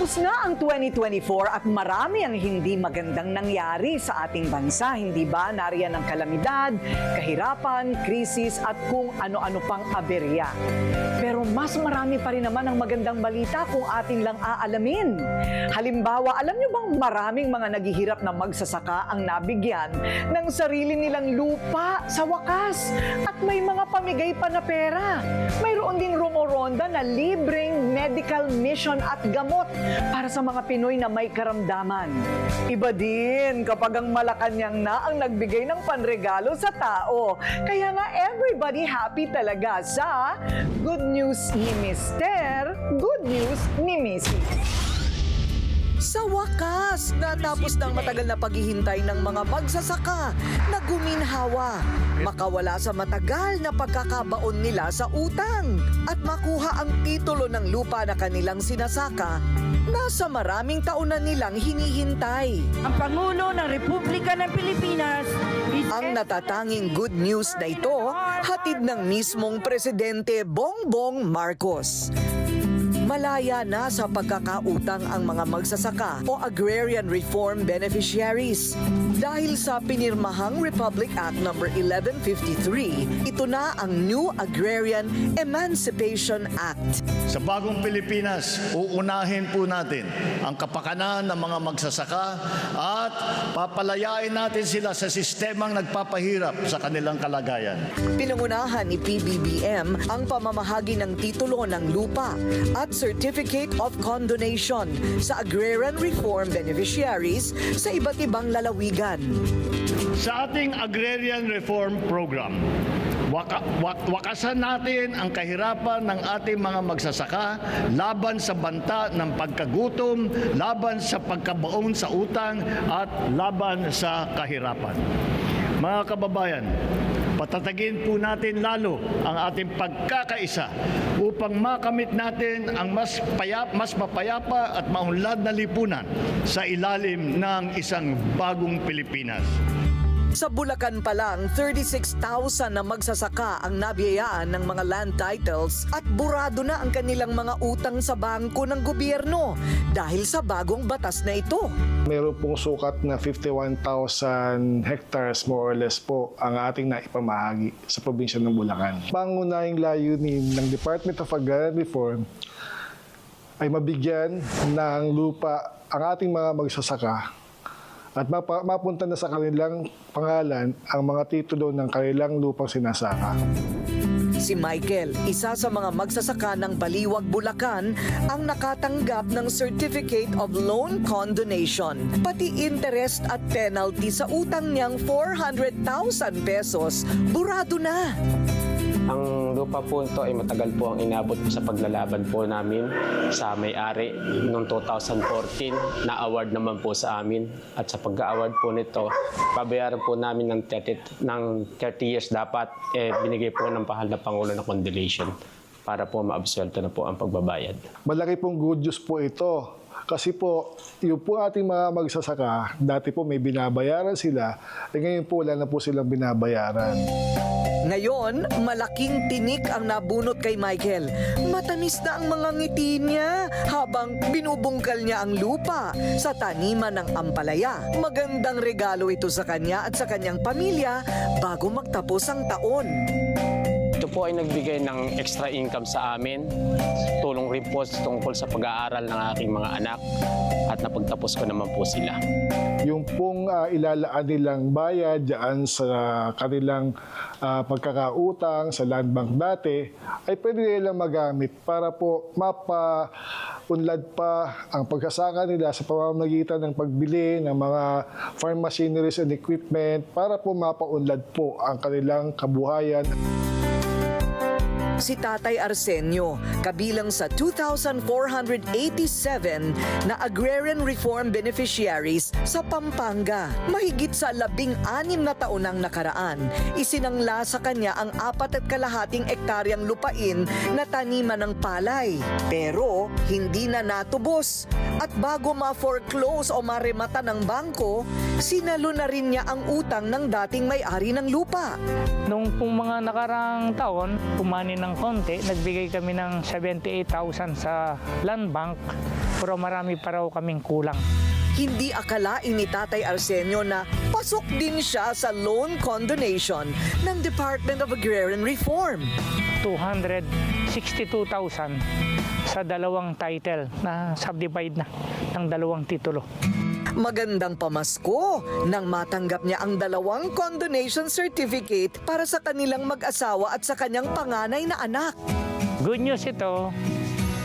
Tapos na ang 2024 at marami ang hindi magandang nangyari sa ating bansa. Hindi ba? Nariyan ang kalamidad, kahirapan, krisis at kung ano-ano pang aberya. Pero mas marami pa rin naman ang magandang balita kung atin lang aalamin. Halimbawa, alam nyo bang maraming mga naghihirap na magsasaka ang nabigyan ng sarili nilang lupa sa wakas at may mga pamigay pa na pera. Mayroon ding rumoronda na libreng medical mission at gamot para sa mga Pinoy na may karamdaman. Iba din kapag ang Malacanang na ang nagbigay ng panregalo sa tao. Kaya nga everybody happy talaga sa Good News ni Mister, Good News ni Mrs. Sa wakas, natapos ng matagal na paghihintay ng mga magsasaka na guminhawa, makawala sa matagal na pagkakabaon nila sa utang at makuha ang titulo ng lupa na kanilang sinasaka na sa maraming taon na nilang hinihintay. Ang Pangulo ng Republika ng Pilipinas Ang natatanging good news na ito, hatid ng mismong Presidente Bongbong Marcos. Malaya na sa pagkakautang ang mga magsasaka o agrarian reform beneficiaries. Dahil sa pinirmahang Republic Act No. 1153, ito na ang New Agrarian Emancipation Act. Sa bagong Pilipinas, uunahin po natin ang kapakanan ng mga magsasaka at papalayain natin sila sa sistemang nagpapahirap sa kanilang kalagayan. Pinangunahan ni PBBM ang pamamahagi ng titulo ng lupa at Certificate of Condonation sa agrarian reform beneficiaries sa iba't ibang lalawigan. Sa ating Agrarian Reform Program, waka, wak- wakasan natin ang kahirapan ng ating mga magsasaka laban sa banta ng pagkagutom, laban sa pagkabaon sa utang at laban sa kahirapan. Mga kababayan, patatagin po natin lalo ang ating pagkakaisa upang makamit natin ang mas, payap, mas mapayapa at maunlad na lipunan sa ilalim ng isang bagong Pilipinas. Sa Bulacan pa lang, 36,000 na magsasaka ang nabiyayaan ng mga land titles at burado na ang kanilang mga utang sa bangko ng gobyerno dahil sa bagong batas na ito. Meron pong sukat na 51,000 hectares more or less po ang ating naipamahagi sa probinsya ng Bulacan. Pangunahing layunin ng Department of Agrarian Reform ay mabigyan ng lupa ang ating mga magsasaka at mapa- mapunta na sa kanilang pangalan ang mga titulo ng kanilang lupang sinasaka. Si Michael, isa sa mga magsasaka ng Baliwag, Bulacan, ang nakatanggap ng Certificate of Loan Condonation. Pati interest at penalty sa utang niyang 400,000 pesos, burado na. Ang lupa po ito ay matagal po ang inabot sa paglalaban po namin sa may-ari noong 2014 na award naman po sa amin at sa pagka-award po nito babayaran po namin ng 30, ng 30 years dapat eh, binigay po ng pahal na Pangulo ng condolation para po maabsuelto na po ang pagbabayad. Malaki pong good news po ito. Kasi po, yung po ating mga magsasaka, dati po may binabayaran sila, eh ngayon po wala na po silang binabayaran. Ngayon, malaking tinik ang nabunot kay Michael. Matamis na ang mga ngiti niya habang binubungkal niya ang lupa sa taniman ng ampalaya. Magandang regalo ito sa kanya at sa kanyang pamilya bago magtapos ang taon. Po ay nagbigay ng extra income sa amin. Tulong rin po tungkol sa pag-aaral ng aking mga anak at napagtapos ko naman po sila. Yung pong ah, ilalaan nilang bayad dyan sa kanilang ah, pagkakautang sa land bank dati, ay pwede nilang magamit para po mapa-unlad pa ang pagkasaka nila sa pamamagitan ng pagbili ng mga farm machineries and equipment para po mapaunlad po ang kanilang kabuhayan. Si Tatay Arsenio, kabilang sa 2,487 na agrarian reform beneficiaries sa Pampanga. Mahigit sa labing anim na taon ang nakaraan, isinangla sa kanya ang apat at kalahating ektaryang lupain na taniman ng palay. Pero hindi na natubos. At bago ma-foreclose o maremata ng bangko, sinalo na rin niya ang utang ng dating may-ari ng lupa. Nung mga nakarang taon, kumani ng konti, nagbigay kami ng 78,000 sa land bank pero marami pa raw kaming kulang. Hindi akalain ni Tatay Arsenio na pasok din siya sa loan condonation ng Department of Agrarian Reform. 262,000 sa dalawang title na subdivide na ng dalawang titulo. Magandang pamasko nang matanggap niya ang dalawang condonation certificate para sa kanilang mag-asawa at sa kanyang panganay na anak. Good news ito,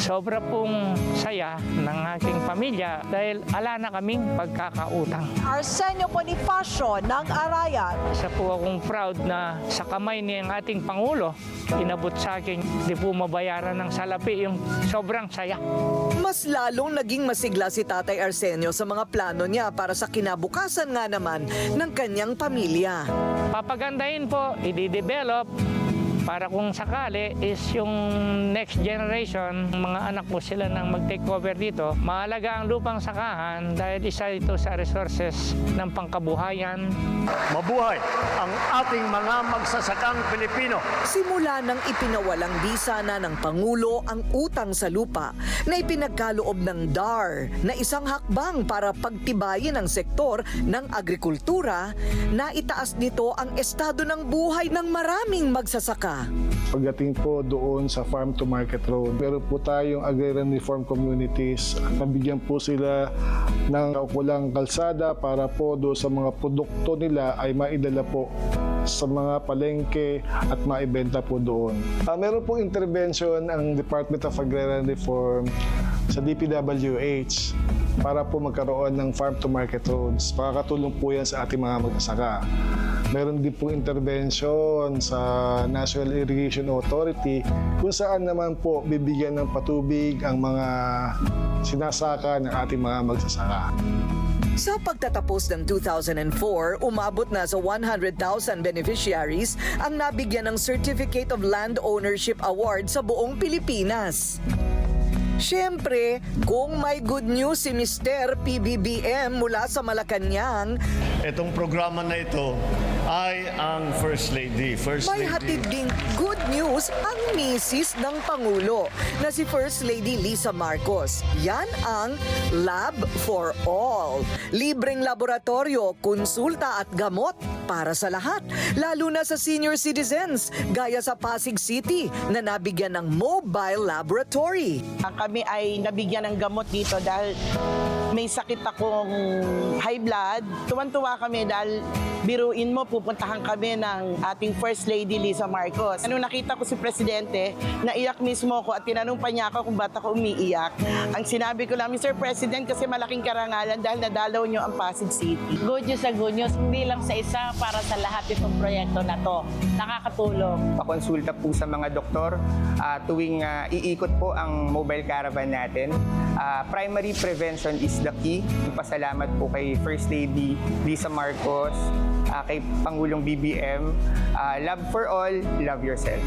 sobra pong saya ng aking pamilya dahil ala na kaming pagkakautang. Arsenio Bonifacio ng Arayat. Isa po akong proud na sa kamay ni ang ating Pangulo, inabot sa akin, di po mabayaran ng salapi yung sobrang saya. Mas lalong naging masigla si Tatay Arsenio sa mga plano niya para sa kinabukasan nga naman ng kanyang pamilya. Papagandahin po, i-develop para kung sakali is yung next generation, mga anak po sila nang mag-take over dito, mahalaga ang lupang sakahan dahil isa ito sa resources ng pangkabuhayan. Mabuhay ang ating mga magsasakang Pilipino. Simula nang ipinawalang bisa na ng Pangulo ang utang sa lupa na ipinagkaloob ng DAR na isang hakbang para pagtibayin ang sektor ng agrikultura, na itaas nito ang estado ng buhay ng maraming magsasaka. Pagdating po doon sa farm to market road, meron po tayong agrarian reform communities nabigyan po sila ng kaukulang kalsada para po doon sa mga produkto nila ay maidala po sa mga palengke at maibenta po doon. Ah, meron pong intervention ang Department of Agrarian Reform sa DPWH para po magkaroon ng farm to market roads. Makakatulong po yan sa ating mga magsasaka. Meron din pong intervention sa National Irrigation Authority kung saan naman po bibigyan ng patubig ang mga sinasaka ng ating mga magsasaka. Sa pagtatapos ng 2004, umabot na sa 100,000 beneficiaries ang nabigyan ng Certificate of Land Ownership Award sa buong Pilipinas. Siyempre, kung may good news si Mr. PBBM mula sa Malacanang, Itong programa na ito ay ang First Lady. First may Lady. hatid ding good news ang misis ng Pangulo na si First Lady Lisa Marcos. Yan ang Lab for All. Libreng laboratorio, konsulta at gamot para sa lahat, lalo na sa senior citizens, gaya sa Pasig City na nabigyan ng mobile laboratory. Kami ay nabigyan ng gamot dito dahil may sakit akong high blood. Tuwan-tuwa kami dahil biruin mo, pupuntahan kami ng ating First Lady Lisa Marcos. Ano nakita ko si Presidente, naiyak mismo ako at tinanong pa niya ako kung ba't ako umiiyak. Ang sinabi ko lang, Mr. President, kasi malaking karangalan dahil nadalaw niyo ang Pasig City. good news sa good news, hindi lang sa isa, para sa lahat itong proyekto na to. Nakakatulong. pakonsulta po sa mga doktor ah, tuwing ah, iikot po ang mobile caravan natin. Ah, primary prevention is the key. Pasalamat po kay First Lady Lisa Marcos, ah, kay Pangulong BBM. Ah, love for all, love yourself.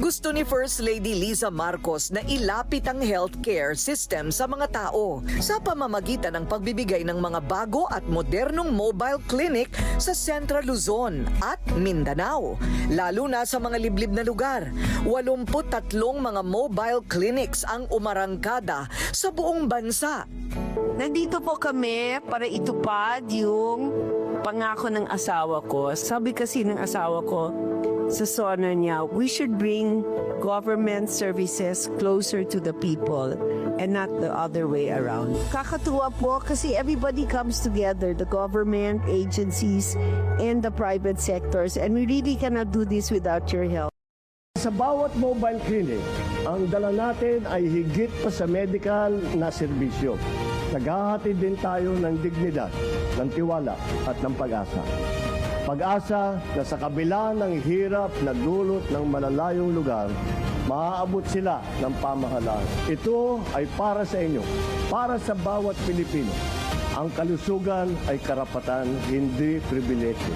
Gusto ni First Lady Lisa Marcos na ilapit ang healthcare system sa mga tao sa pamamagitan ng pagbibigay ng mga bago at modernong mobile clinic sa Central Luzon at Mindanao, lalo na sa mga liblib na lugar. 83 mga mobile clinics ang umarangkada sa buong bansa. Nandito po kami para itupad yung pangako ng asawa ko. Sabi kasi ng asawa ko sa sona niya, we should bring government services closer to the people and not the other way around. Kakatuwa po kasi everybody comes together, the government, agencies, and the private sectors, and we really cannot do this without your help. Sa bawat mobile clinic, ang dala natin ay higit pa sa medical na serbisyo. Naghahatid din tayo ng dignidad, ng tiwala at ng pag-asa. Pag-asa na sa kabila ng hirap na dulot ng malalayong lugar, maaabot sila ng pamahalaan. Ito ay para sa inyo, para sa bawat Pilipino. Ang kalusugan ay karapatan, hindi pribilehyo.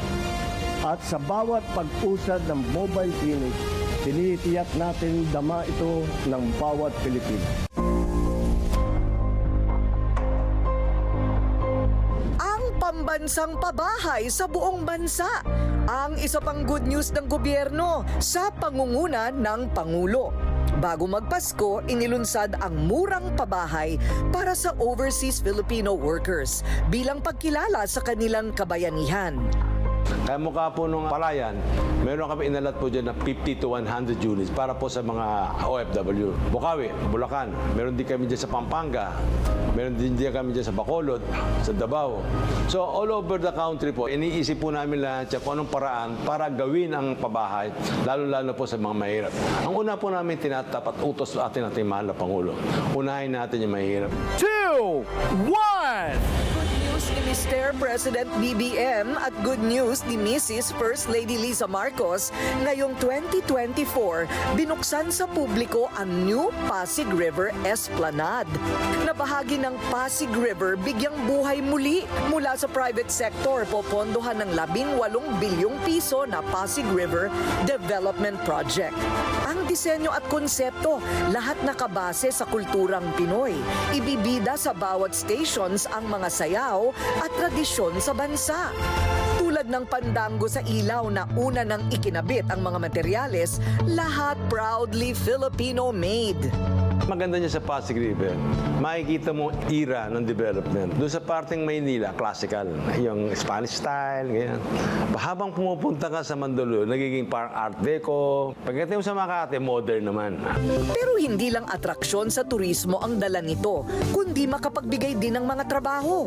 At sa bawat pag-usad ng mobile clinic, tinitiyak natin dama ito ng bawat Pilipino. Pambansang pabahay sa buong bansa. Ang isa pang good news ng gobyerno sa pangunguna ng Pangulo. Bago magpasko, inilunsad ang murang pabahay para sa overseas Filipino workers bilang pagkilala sa kanilang kabayanihan. Kaya mukha po nung palayan, meron kami inalat po dyan na 50 to 100 units para po sa mga OFW. Bukawi, Bulacan, meron din kami dyan sa Pampanga, meron din dyan kami dyan sa Bacolod, sa Davao. So all over the country po, iniisip po namin lahat siya kung anong paraan para gawin ang pabahay, lalo-lalo po sa mga mahirap. Ang una po namin tinatapat utos sa atin ating mahal na Pangulo. Unahin natin yung mahirap. Two, one! Mr. President BBM at good news ni Mrs. First Lady Lisa Marcos ngayong 2024 binuksan sa publiko ang New Pasig River Esplanade. Na bahagi ng Pasig River bigyang buhay muli mula sa private sector popondohan ng 18 bilyong piso na Pasig River Development Project. Ang disenyo at konsepto, lahat nakabase sa kulturang Pinoy. Ibibida sa bawat stations ang mga sayaw at tradisyon sa bansa. Tulad ng pandango sa ilaw na una nang ikinabit ang mga materyales, lahat proudly Filipino-made. Maganda niya sa Pasig River. Makikita mo era ng development. Doon sa parteng Maynila, classical. Yung Spanish style, ganyan. Habang pumupunta ka sa Mandaluyong, nagiging parang art deco. Pagdating mo sa Makati, modern naman. Pero hindi lang atraksyon sa turismo ang dala nito, kundi makapagbigay din ng mga trabaho.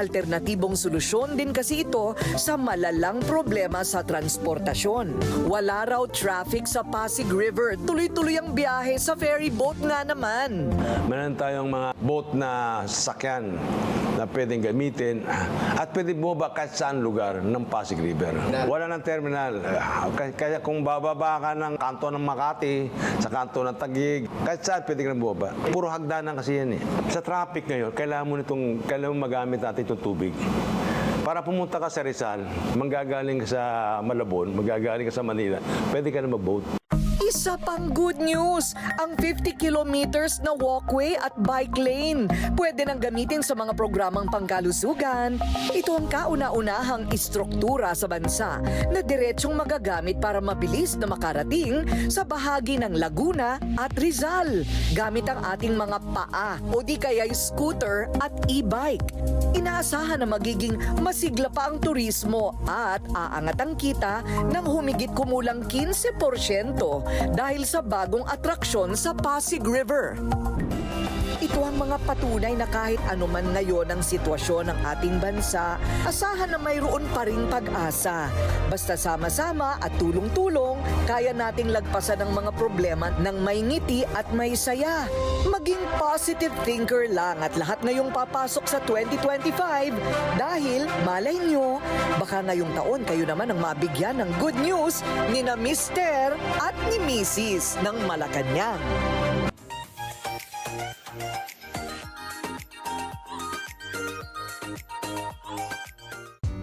Alternatibong solusyon din kasi ito sa malalang problema sa transportasyon. Wala raw traffic sa Pasig River, tuloy-tuloy ang biyahe sa ferry boat nga naman. Meron tayong mga boat na sasakyan na pwedeng gamitin at pwede bumaba kahit saan lugar ng Pasig River. Wala ng terminal. Kaya- kung bababa ka ng kanto ng Makati, sa kanto ng Taguig, kahit saan pwede ka bumaba. Puro hagdanan kasi yan eh. Sa traffic ngayon, kailangan mo nitong, kailangan mo magamit natin itong tubig. Para pumunta ka sa Rizal, manggagaling ka sa Malabon, manggagaling ka sa Manila, pwede ka na mag-boat. Isa pang good news, ang 50 kilometers na walkway at bike lane. Pwede nang gamitin sa mga programang pangkalusugan. Ito ang kauna-unahang istruktura sa bansa na diretsyong magagamit para mabilis na makarating sa bahagi ng Laguna at Rizal gamit ang ating mga paa o di kaya scooter at e-bike. Inaasahan na magiging masigla pa ang turismo at aangat ang kita ng humigit kumulang 15% dahil sa bagong atraksyon sa Pasig River. Ito ang mga patunay na kahit anuman ngayon ang sitwasyon ng ating bansa, asahan na mayroon pa ring pag-asa. Basta sama-sama at tulong-tulong, kaya nating lagpasan ang mga problema ng may ngiti at may saya. Maging positive thinker lang at lahat ngayong papasok sa 2025 dahil malay nyo, baka ngayong taon kayo naman ang mabigyan ng good news ni na Mister at ni Mrs. ng Malacanang.